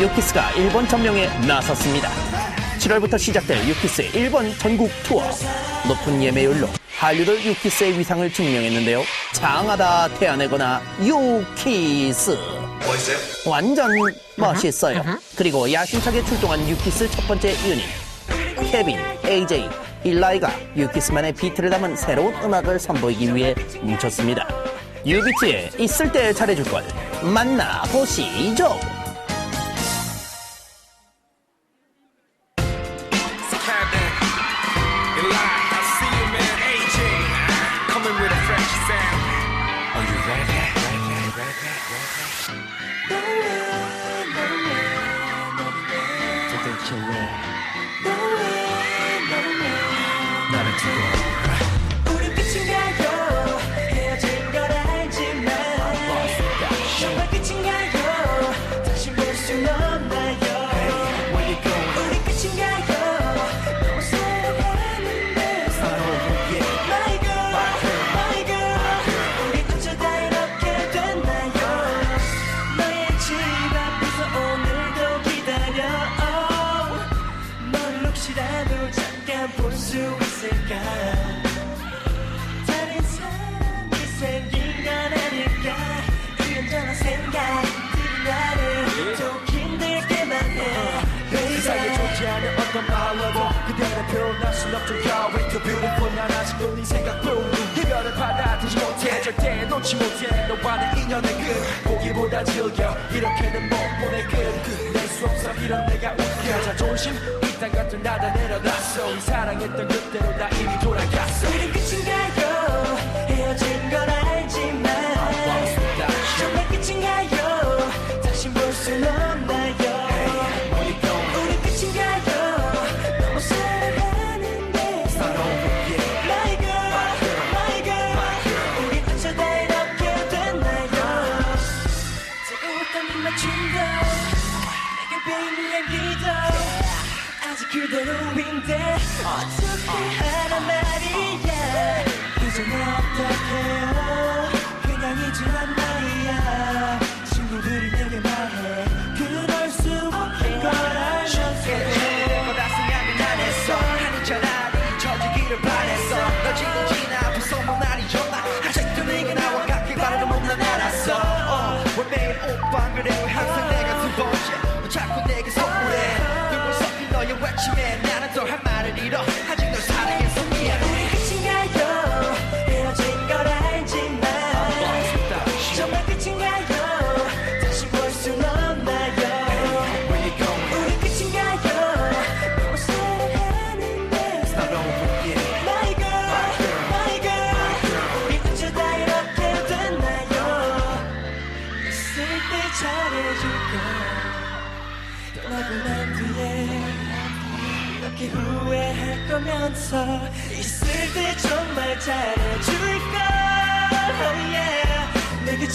유키스가 일본 점령에 나섰습니다. 7월부터 시작될 유키스의 일본 전국 투어. 높은 예매율로 한류들 유키스의 위상을 증명했는데요. 장하다 태어내거나 유키스. 완전 멋있어요. 그리고 야심차게 출동한 유키스 첫 번째 유닛. 케빈, AJ, 일라이가 유키스만의 비트를 담은 새로운 음악을 선보이기 위해 뭉쳤습니다. 유비트의 있을 때 잘해줄 걸 만나보시죠. Ready. 도 있을까 다른 사람이 생긴 건 아닐까 이런저런 생각들이 나를 좀 힘들게만 해 세상에 baby 존재 않는 어떤 말로도 그대를 표현할 순 없죠 You're way too beautiful 난 아직도 네 생각뿐 이별을 받아들이지 못해 절대 놓지 못해 너와 내 인연의 끝 보기보다 즐겨 이렇게는 못 보내 끝낼수 없어 이런 내가 웃겨. 자존심 이딴 것들 나다 내려놨어. 이 사랑했던 그때로 나 이미 돌아갔어. 우리 끝인가요. 헤어진 건 알지만 정말 끝인가요. 다시 볼순 없나요? 우리 끝인가요. 너무 사랑하는데 My girl, my girl. 우리 어쩌다 이렇게 됐나요? 뜨거웠던 이 맞춤도 내게 베인 향기도 아직 그대로인데 어떻게 하란 말이야. 나 어떡해요? 그냥 잊으란 말이야. 친구들이 내게 말해. 그럴 수 없는 걸 알면서 거다 생각은 안 했어 하는 차라리 쳐지기를 바랬어. 너 지금 지나 소문 날이 좋나 아직도 네가 나와 같길 바라는 몸난 알았어. 어, 왜 매일 오빠 그래? 왜 항상 내가 두 번째. 왜 자꾸 내게 너의 외침에 나는 또 할 말을 잃어 아직 널 사랑해서 미안해 우리 끝인가요. 헤어진 걸 알지만 정말 끝인가요. 다시 볼 순 없나요? 우리 끝인가요. 너무 사랑하는데 My girl, my girl. 우리 어쩌다 이렇게 됐나요. 있을 때 잘해줄까? 떠나고 난 뒤에 이렇게 후회할 거면서 있을 때 정말 잘해줄까 oh yeah. 내게